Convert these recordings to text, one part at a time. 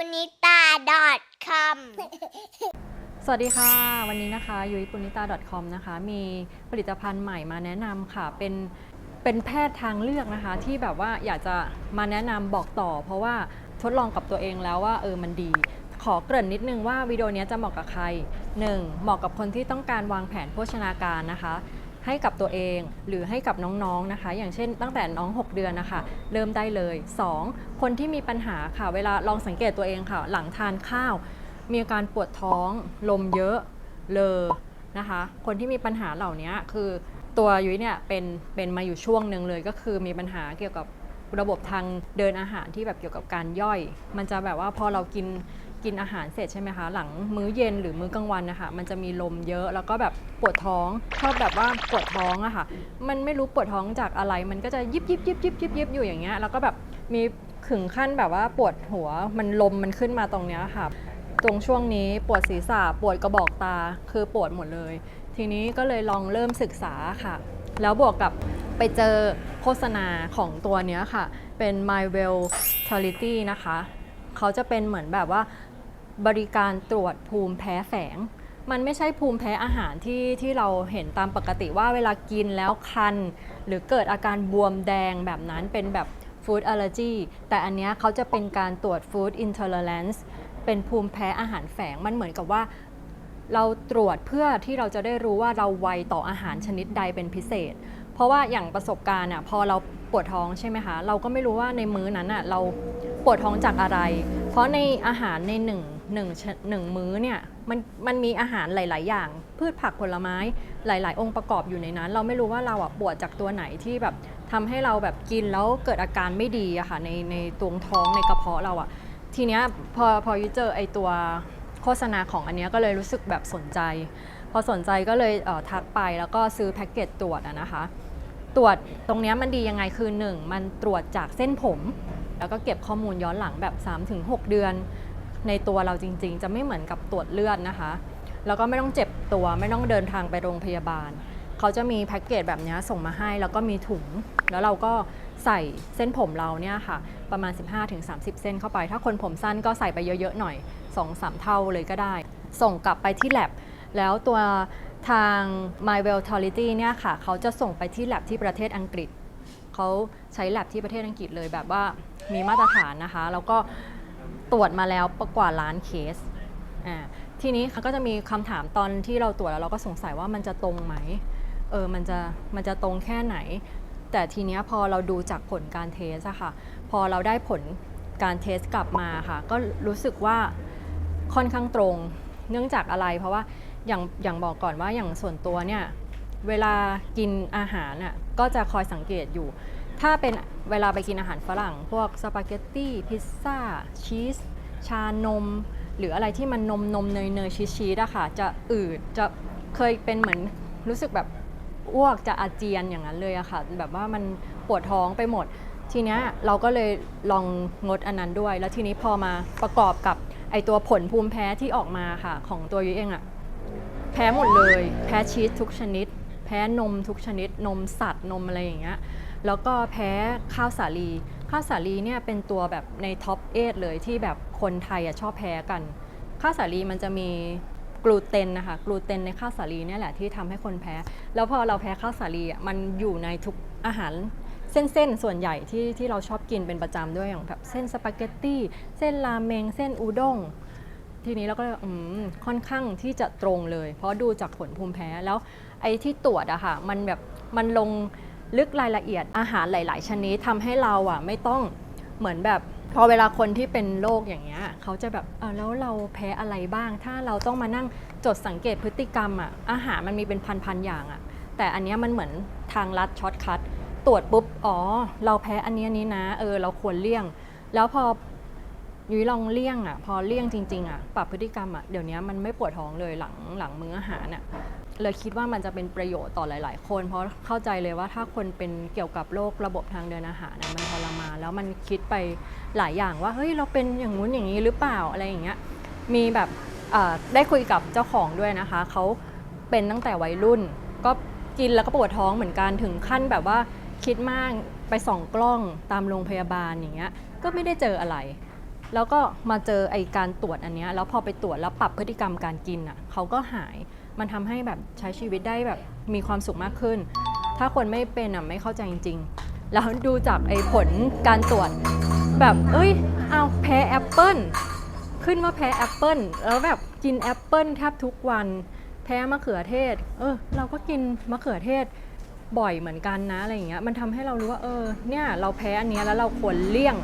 ปุณิตา .com สวัสดีค่ะ วันนี้นะคะยุ้ยปุณิตา .com นะคะ มีผลิตภัณฑ์ใหม่มาแนะนำค่ะ เป็นเป็นแพทย์ทางเลือกนะคะ ที่แบบว่าอยากจะมาแนะนำบอกต่อ เพราะว่าทดลองกับตัวเองแล้วว่าเออมันดีขอเกริ่นนิดนึงว่าวิดีโอนี้จะเหมาะกับใคร 1. เหมาะกับคนที่ต้องการวางแผนโภชนาการนะคะ ให้กับตัวเองหรือให้กับน้องๆนะคะ อย่างเช่น ตั้งแต่น้อง 6 เดือนนะคะเริ่มได้เลย 2. คนที่มีปัญหาค่ะ เวลาลองสังเกตตัวเองค่ะ หลังทานข้าว มีอาการปวดท้อง ลมเยอะเลอนะคะ คนที่มีปัญหาเหล่านี้คือตัวยุ้ยเนี่ยเป็นเป็นมาอยู่ช่วงหนึ่งเลยก็คือมีปัญหาเกี่ยวกับระบบทางเดินอาหารที่แบบเกี่ยวกับการย่อย มันจะแบบว่าพอเรากิน กินอาหารเสร็จใช่ไหมคะ หลังมื้อเย็นหรือมื้อกลางวันนะคะมันจะมีลมเยอะแล้วก็แบบปวดท้องชอบแบบว่าปวดท้องอะค่ะ มันไม่รู้ปวดท้องจากอะไร มันก็จะยิบยิบยิบยิบยิบยิบอยู่อย่างเงี้ยแล้วก็แบบมีขึงขั้นแบบว่าปวดหัวมันลมมันขึ้นมาตรงเนี้ยค่ะ ตรงช่วงนี้ปวดศีรษะปวดกระบอกตาคือปวดหมดเลย ทีนี้ก็เลยลองเริ่มศึกษาค่ะ แล้วบวกกับไปเจอโฆษณาของตัวเนี้ยค่ะ เป็น My Well t a l i t y นะคะ เขาจะเป็นเหมือนแบบว่า บริการตรวจภูมิแพ้แฝง มันไม่ใช่ภูมิแพ้อาหารที่ที่เราเห็นตามปกติว่าเวลากินแล้วคัน หรือเกิดอาการบวมแดงแบบนั้นเป็นแบบ Food Allergy แต่อันนี้เขาจะเป็นการตรวจ Food Intolerance เป็นภูมิแพ้อาหารแฝงมันเหมือนกับว่า เราตรวจเพื่อที่เราจะได้รู้ว่าเราไวต่ออาหารชนิดใดเป็นพิเศษ เพราะว่าอย่างประสบการณ์อะพอเราปวดท้องใช่ไหมคะ เราก็ไม่รู้ว่าในมื้อนั้นอะเราปวดท้องจากอะไร เพราะในอาหารในหนึ่งหนึ่งหนึ่งมื้อเนี่ยมันมันมีอาหารหลาย ๆ อย่าง พืชผักผลไม้หลาย ๆ องค์ประกอบอยู่ในนั้น เราไม่รู้ว่าเราอะปวดจากตัวไหนที่แบบทำให้เราแบบกินแล้วเกิดอาการไม่ดีอะค่ะในในตวงท้องในกระเพาะเราอะทีเนี้ยพอพอยุเจอไอตัวโฆษณาของอันเนี้ยก็เลยรู้สึกแบบสนใจ พอสนใจก็เลยเทักไปแล้วก็ซื้อแพ็กเกจตรวจอะนะคะ ตรวจตรงเนี้ยมันดียังไงคือ1มันตรวจจากเส้นผม แล้วก็เก็บข้อมูลย้อนหลังแบบ 3-6 เดือน ในตัวเราจริงๆ จะไม่เหมือนกับตรวจเลือดนะคะ แล้วก็ไม่ต้องเจ็บตัวไม่ต้องเดินทางไปโรงพยาบาล เขาจะมีแพ็กเกจแบบนี้ส่งมาให้ แล้วก็มีถุง แล้วเราก็ใส่เส้นผมเราเนี่ยค่ะ ประมาณ 15-30 เส้นเข้าไป ถ้าคนผมสั้นก็ใส่ไปเยอะๆหน่อย 2-3 เท่าเลยก็ได้ ส่งกลับไปที่ lab แล้วตัวทาง My Well t a l i t y เนี่ยค่ะ เขาจะส่งไปที่ lab ที่ประเทศอังกฤษ เขาใช้ lab ที่ประเทศอังกฤษเลยแบบว่า มีมาตรฐานนะคะ แล้วก็ตรวจมาแล้วกว่าล้านเคสอ่าทีนี้เขาก็จะมีคำถามตอนที่เราตรวจแล้วเราก็สงสัยว่ามันจะตรงไหมเออมันจะมันจะตรงแค่ไหน แต่ทีเนี้ยพอเราดูจากผลการเทสอะค่ะ พอเราได้ผลการเทสกลับมาค่ะ ก็รู้สึกว่าค่อนข้างตรง เนื่องจากอะไร เพราะว่าอย่างอย่างบอกก่อนว่าอย่างส่วนตัวเนี่ย เวลากินอาหารน่ะก็จะคอยสังเกตอยู่ ถ้าเป็นเวลาไปกินอาหารฝรั่ง พวกสปาเกตตี้พิซซ่าชีสชานม หรืออะไรที่มันนมนมเนยเนยชีสชีสอะค่ะ จะอืดจะเคยเป็นเหมือนรู้สึกแบบอ้วกจะอาเจียนอย่างนั้นเลยอะค่ะ แบบว่ามันปวดท้องไปหมด ทีเนี้ยเราก็เลยลองงดอันนั้นด้วย แล้วทีนี้พอมาประกอบกับไอตัวผลภูมิแพ้ที่ออกมาค่ะ ของตัวยุ้ยเองอะแพ้หมดเลย แพ้ชีสทุกชนิด แพ้นมทุกชนิด นมสัตว์นมอะไรอย่างเงี้ย แล้วก็แพ้ข้าวสาลีข้าวสาลีเนี่ยเป็นตัวแบบในท็อปเอทเลยที่แบบคนไทยอะชอบแพ้กันข้าวสาลีมันจะมีกลูเตนนะคะกลูเตนในข้าวสาลีเนี่ยแหละที่ทำให้คนแพ้ แล้วพอเราแพ้ข้าวสาลีอะมันอยู่ในทุกอาหารเส้นๆ ส่วนใหญ่ที่ที่เราชอบกินเป็นประจำด้วยอย่างแบบเส้นสปาเกตตี้เส้นราเมงเส้นอูด้งทีนี้เราก็ค่อนข้างที่จะตรงเลย เพราะดูจากผลภูมิแพ้แล้วไอ้ที่ตรวจอะค่ะมันแบบมันลง ลึกรายละเอียดอาหารหลาย ๆ ชนิดทำให้เราอะไม่ต้องเหมือนแบบพอเวลาคนที่เป็นโรคอย่างเงี้ยเขาจะแบบเออแล้วเราแพ้อะไรบ้าง ถ้าเราต้องมานั่งจดสังเกตพฤติกรรมอะอาหารมันมีเป็นพัน ๆ อย่างอะแต่อันเนี้ยมันเหมือนทางลัดช็อตคัทตรวจปุ๊บอ๋อ เราแพ้อันนี้นนี้นะ เออ เราควรเลี่ยง แล้วพอยุ้ยลองเลี่ยงอะ พอเลี่ยงจริง ๆ อะ ปรับพฤติกรรมอะ เดี๋ยวนี้มันไม่ปวดท้องเลยหลังหลังมื้ออาหารอะ เลยคิดว่ามันจะเป็นประโยชน์ต่อหลาย ๆ คน เพราะเข้าใจเลยว่าถ้าคนเป็นเกี่ยวกับโรคระบบทางเดินอาหารนะมันทรมานแล้วมันคิดไปหลายอย่างว่าเฮ้ยเราเป็นอย่างงู้นอย่างนี้หรือเปล่าอะไรอย่างเงี้ยมีแบบได้คุยกับเจ้าของด้วยนะคะเขาเป็นตั้งแต่วัยรุ่น ก็กินแล้วก็ปวดท้องเหมือนกันถึงขั้นแบบว่าคิดมากไปส่องกล้องตามโรงพยาบาลอย่างเงี้ยก็ไม่ได้เจออะไร แล้วก็มาเจอไอการตรวจอันเนี้ยแล้วพอไปตรวจแล้วปรับพฤติกรรมการกินอะเขาก็หาย มันทำให้แบบใช้ชีวิตได้แบบมีความสุขมากขึ้น ถ้าคนไม่เป็นอะไม่เข้าใจจริง ๆ แล้วดูจากไอ้ผลการตรวจ แบบเอ้ยเอาแพ้แอปเปิลขึ้นว่าแพ้แอปเปิลแล้วแบบกินแอปเปิลแทบทุกวัน แพ้มะเขือเทศ เออ เราก็กินมะเขือเทศบ่อยเหมือนกันนะอะไรอย่างเงี้ยมันทำให้เรารู้ว่าเออเนี่ยเราแพ้อันเนี้ยแล้วเราควรเลี่ยง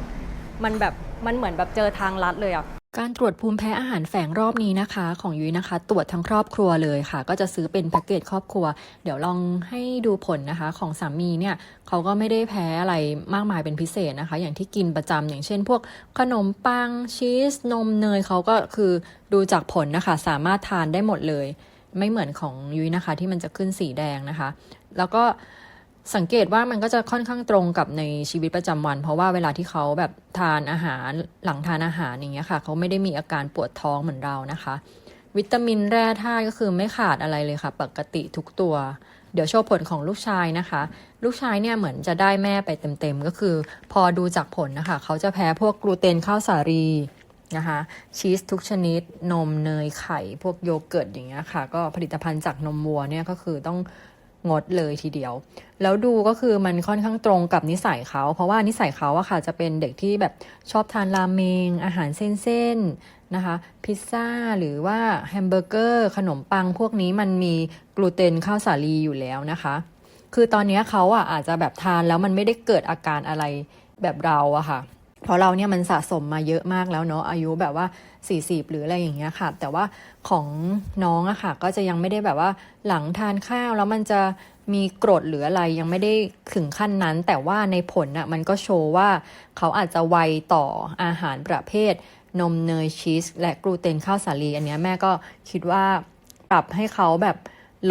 มันแบบมันเหมือนแบบเจอทางลัดเลยอะ การตรวจภูมิแพ้อาหารแฝงรอบนี้นะคะ ของยุ้ยนะคะ ตรวจทั้งครอบครัวเลยค่ะ ก็จะซื้อเป็นแพ็กเกจครอบครัว เดี๋ยวลองให้ดูผลนะคะ ของสามีเนี่ยเขาก็ไม่ได้แพ้อะไรมากมายเป็นพิเศษนะคะ อย่างที่กินประจำอย่างเช่น พวกขนมปังชีสนมเนยเขาก็คือดูจากผลนะคะ สามารถทานได้หมดเลย ไม่เหมือนของยุ้ยนะคะ ที่มันจะขึ้นสีแดงนะคะ แล้วก็ สังเกตว่ามันก็จะค่อนข้างตรงกับในชีวิตประจำวัน เพราะว่าเวลาที่เขาแบบทานอาหารหลังทานอาหารอย่างเงี้ยค่ะ เขาไม่ได้มีอาการปวดท้องเหมือนเรานะคะ วิตามินแร่ธาตุก็คือไม่ขาดอะไรเลยค่ะ ปกติทุกตัว เดี๋ยวโชว์ผลของลูกชายนะคะ ลูกชายเนี่ยเหมือนจะได้แม่ไปเต็มๆ ก็คือ พอดูจากผลนะคะ เขาจะแพ้พวกกลูเตนข้าวสาลีนะคะชีสทุกชนิดนมเนยไข่ พวกโยเกิร์ตอย่างเงี้ยค่ะ ก็ผลิตภัณฑ์จากนมวัวเนี่ยก็คือต้อง งดเลยทีเดียว แล้วดูก็คือมันค่อนข้างตรงกับนิสัยเขา เพราะว่านิสัยเขาอะค่ะจะเป็นเด็กที่แบบชอบทานราเมง อาหารเส้นๆนะคะ พิซซ่าหรือว่าแฮมเบอร์เกอร์ ขนมปังพวกนี้มันมีกลูเตนข้าวสาลีอยู่แล้วนะคะ คือตอนนี้เขาอะอาจจะแบบทานแล้วมันไม่ได้เกิดอาการอะไรแบบเราอะค่ะ เพราะเราเนี่ยมันสะสมมาเยอะมากแล้วเนาะอายุแบบว่า 40 หรืออะไรอย่างเงี้ยค่ะ แต่ว่าของน้องอะค่ะ ก็จะยังไม่ได้แบบว่าหลังทานข้าวแล้วมันจะมีกรดหรืออะไรยังไม่ได้ถึงขั้นนั้น แต่ว่าในผลอะมันก็โชว์ว่าเขาอาจจะไวต่ออาหารประเภท นมเนยชีส และกลูเตนข้าวสาลี อันเนี้ยแม่ก็คิดว่าปรับให้เขาแบบ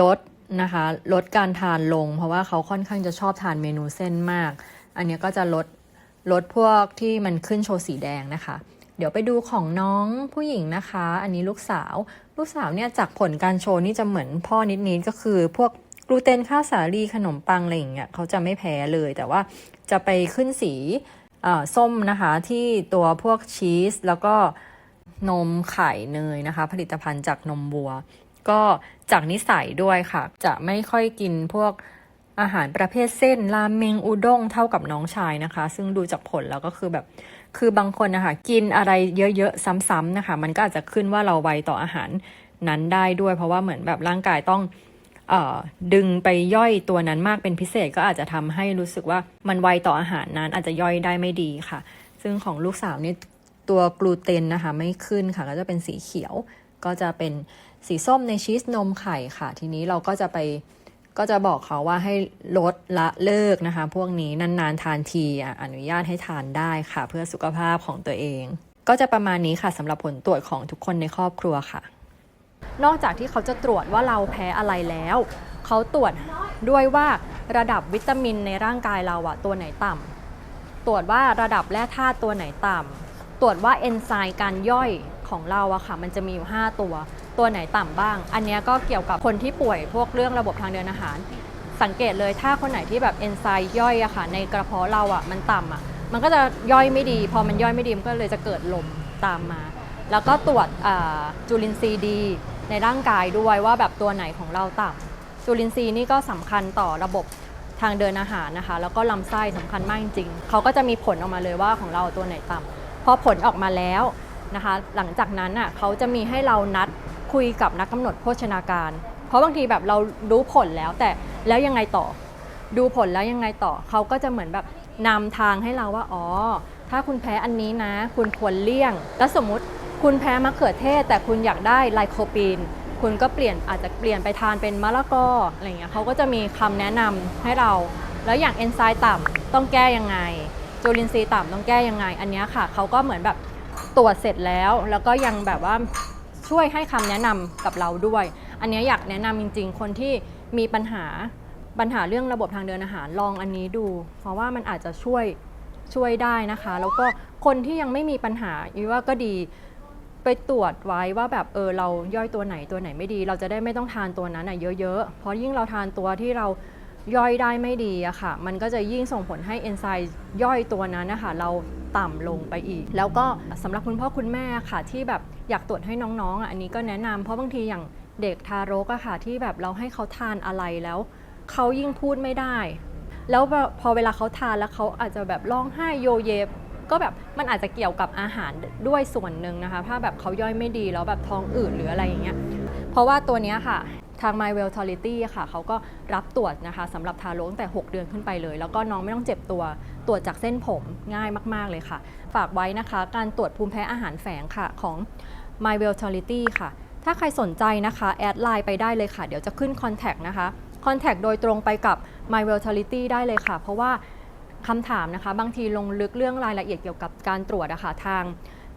ลดนะคะลดการทานลง เพราะว่าเขาค่อนข้างจะชอบทานเมนูเส้นมาก อันเนี้ยก็จะลด ลดพวกที่มันขึ้นโชว์สีแดงนะคะ เดี๋ยวไปดูของน้องผู้หญิงนะคะ อันนี้ลูกสาว ลูกสาวเนี่ยจากผลการโชว์นี่จะเหมือนพ่อนิดๆก็คือ พวกกลูเตนข้าวสาลีขนมปังอะไรอย่างเงี้ยเขาจะไม่แพ้เลย แต่ว่าจะไปขึ้นสีส้มนะคะที่ตัวพวกชีสแล้วก็นมไข่เนยนะคะ ผลิตภัณฑ์จากนมวัว ก็จากนิสัยด้วยค่ะ จะไม่ค่อยกินพวก อาหารประเภทเส้นราเมงอุด้งเท่ากับน้องชายนะคะ ซึ่งดูจากผลแล้วก็คือแบบ คือบางคนนะคะกินอะไรเยอะๆซ้ำๆนะคะ มันก็อาจจะขึ้นว่าเราไวต่ออาหารนั้นได้ด้วย เพราะว่าเหมือนแบบร่างกายต้องออดึงไปย่อยตัวนั้นมากเป็นพิเศษก็อาจจะทำให้รู้สึกว่ามันไวต่ออาหารนั้นอาจจะย่อยได้ไม่ดีค่ะ ซึ่งของลูกสาวนี่ตัวกลูเตนนะคะไม่ขึ้นค่ะก็จะเป็นสีเขียว ก็จะเป็นสีส้มในชีสนมไข่ค่ะ ทีนี้เราก็จะไป ก็จะบอกเขาว่าให้ลดละเลิกนะคะ พวกนี้นานๆทานทีอะอนุญาตให้ทานได้ค่ะ เพื่อสุขภาพของตัวเอง ก็จะประมาณนี้ค่ะสำหรับผลตรวจของทุกคนในครอบครัวค่ะ นอกจากที่เขาจะตรวจว่าเราแพ้อะไรแล้ว เขาตรวจด้วยว่าระดับวิตามินในร่างกายเราอะตัวไหนต่ำตรวจว่าระดับแร่ธาตุตัวไหนต่ำตรวจว่าเอนไซม์การย่อย ของเราอะค่ะมันจะมีอยู่ 5 ตัว ตัวไหนต่ำบ้าง อันเนี้ยก็เกี่ยวกับคนที่ป่วยพวกเรื่องระบบทางเดินอาหาร สังเกตเลยถ้าคนไหนที่แบบเอนไซม์ย่อยอะค่ะในกระเพาะเราอะมันต่ำอะมันก็จะย่อยไม่ดี พอมันย่อยไม่ดีมันก็เลยจะเกิดลมตามมา แล้วก็ตรวจอ่าจุลินทรีย์ดี ในร่างกายด้วยว่าแบบตัวไหนของเราต่ำจุลินทรีย์นี่ก็สำคัญต่อระบบทางเดินอาหารนะคะ แล้วก็ลำไส้สำคัญมากจริงๆเขาก็จะมีผลออกมาเลยว่าของเราตัวไหนต่ำพอผลออกมาแล้ว นะคะ หลังจากนั้นอะเขาจะมีให้เรานัดคุยกับนักกำหนดโภชนาการ เพราะบางทีแบบเรารู้ผลแล้วแต่แล้วยังไงต่อ ดูผลแล้วยังไงต่อเขาก็จะเหมือนแบบนำทางให้เราว่าอ๋อถ้าคุณแพ้อันนี้นะ คุณควรเลี่ยง แล้วสมมุติคุณแพ้มะเขือเทศ แต่คุณอยากได้ไลโคปีน คุณก็เปลี่ยนอาจจะเปลี่ยนไปทานเป็นมะละกออะไรเงี้ยเขาก็จะมีคำแนะนำให้เรา แล้วอย่างเอนไซม์ต่ำต้องแก้ยังไงจุลินทรีย์ต่ำต้องแก้ยังไง อันนี้ค่ะเขาก็เหมือนแบบ ตรวจเสร็จแล้ว แล้วก็ยังแบบว่าช่วยให้คำแนะนำกับเราด้วย อันนี้อยากแนะนำจริง ๆ คนที่มีปัญหาปัญหาเรื่องระบบทางเดินอาหารลองอันนี้ดู เพราะว่ามันอาจจะช่วยช่วยได้นะคะ แล้วก็คนที่ยังไม่มีปัญหาอีว่าก็ดีไปตรวจไว้ว่าแบบเออเราย่อยตัวไหนตัวไหนไม่ดี เราจะได้ไม่ต้องทานตัวนั้นอะเยอะๆ เพราะยิ่งเราทานตัวที่เรา ย่อยได้ไม่ดีอะค่ะ มันก็จะยิ่งส่งผลให้เอนไซม์ย่อยตัวนั้นนะคะเราต่ำลงไปอีก แล้วก็สำหรับคุณพ่อคุณแม่ค่ะ ที่แบบอยากตรวจให้น้องๆอะอันนี้ก็แนะนำเพราะบางทีอย่างเด็กทารกอะค่ะที่แบบเราให้เขาทานอะไรแล้วเขายิ่งพูดไม่ได้ แล้วพอเวลาเขาทานแล้วเขาอาจจะแบบร้องไห้โยเยก็แบบมันอาจจะเกี่ยวกับอาหารด้วยส่วนหนึ่งนะคะ ถ้าแบบเขาย่อยไม่ดีแล้วแบบท้องอืดหรืออะไรอย่างเงี้ยเพราะว่าตัวนี้ค่ะ ทาง My w e l t a l i t y ค่ะเขาก็รับตรวจนะคะสำหรับทารกตั้งแต่ 6 เดือนขึ้นไปเลย แล้วก็น้องไม่ต้องเจ็บตัวตรวจจากเส้นผมง่ายมาก ๆ เลยค่ะ ฝากไว้นะคะ การตรวจภูมิแพ้อาหารแฝงค่ะของ My w e l t a l i t y ค่ะ ถ้าใครสนใจนะคะ แอดไลน์ไปได้เลยค่ะ เดี๋ยวจะขึ้นคอนแทคนะคะคอนแทคโดยตรงไปกับ My w e l t a l i t y ได้เลยค่ะ เพราะว่าคำถามนะคะ บางทีลงลึกเรื่องรายละเอียดเกี่ยวกับการตรวจนะคะทาง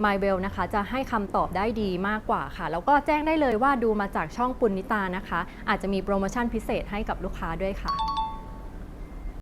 m y w e l l นะคะ จะให้คำตอบได้ดีมากกว่าค่ะ แล้วก็แจ้งได้เลยว่าดูมาจากช่องปุณนิตานะคะ อาจจะมีโปรโมชั่นพิเศษให้กับลูกค้าด้วยค่ะ